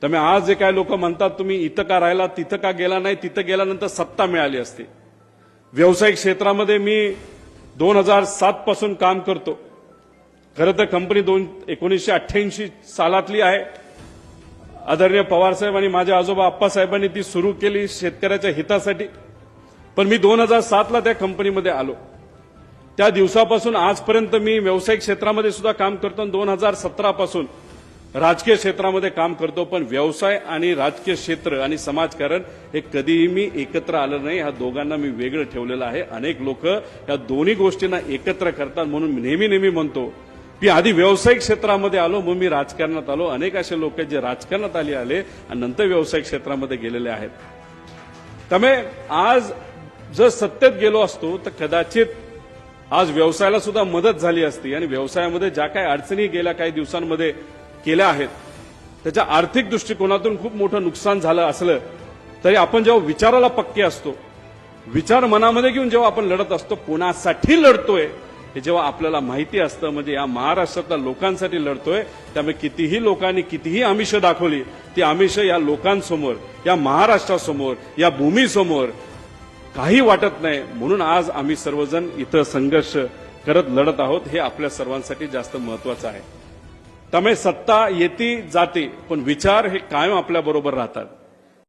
त्यामुळे आज जे काय लोक म्हणतात तुम्ही इथं का राहिला तिथं का गेला नाही तिथं गेल्यानंतर सत्ता मिळाली असते. व्यावसायिक क्षेत्रामध्ये मी दोन हजार सात पासून काम करतो. खरं तर कंपनी दोन एकोणीसशे अठ्ठ्याऐंशी सालातली आहे. आदरणीय पवारसाहेब आणि माझ्या आजोबा आप्पासाहेबांनी ती सुरू केली शेतकऱ्याच्या हितासाठी. पण मी दोन हजार सातला त्या कंपनीमध्ये आलो. त्या दिवसापासून आजपर्यंत मी व्यावसायिक क्षेत्रामध्ये सुद्धा काम करतो आणि दोन हजार सतरापासून राजकीय क्षेत्रामध्ये काम करतो पण व्यवसाय आणि राजकीय क्षेत्र आणि समाजकारण हे कधीही मी एकत्र आलं नाही. ह्या दोघांना मी वेगळं ठेवलेलं आहे. अनेक लोक या दोन्ही गोष्टींना एकत्र करतात म्हणून नेहमी नेहमी म्हणतो की आधी व्यावसायिक क्षेत्रामध्ये आलो मग मी राजकारणात आलो. अनेक असे लोक जे राजकारणात आले आले आणि नंतर व्यावसायिक क्षेत्रामध्ये गेलेले आहेत. त्यामुळे आज जर सत्तेत गेलो असतो तर कदाचित आज व्यवसायाला सुद्धा मदत झाली असती आणि व्यवसायामध्ये ज्या काही अडचणी गेल्या काही दिवसांमध्ये केल्या आहेत. त्याच्या आर्थिक दृष्टिकोनातून खूप मोठं नुकसान झालं असलं तरी आपण जेव्हा विचाराला पक्के असतो विचार मनामध्ये घेऊन जेव्हा आपण लढत असतो कोणासाठी लढतोय हे जेव्हा आपल्याला माहिती असतं म्हणजे या महाराष्ट्रातल्या लोकांसाठी लढतोय त्यामुळे कितीही लोकांनी कितीही आमिष दाखवली ती आमिष या लोकांसमोर या महाराष्ट्रासमोर या भूमीसमोर काही वाटत नाही. म्हणून आज आम्ही सर्वजण इथं संघर्ष करत लढत आहोत हे आपल्या सर्वांसाठी जास्त महत्वाचं आहे. त्यामुळे सत्ता येते जाते पण विचार हे कायम आपल्या बरोबर राहतात.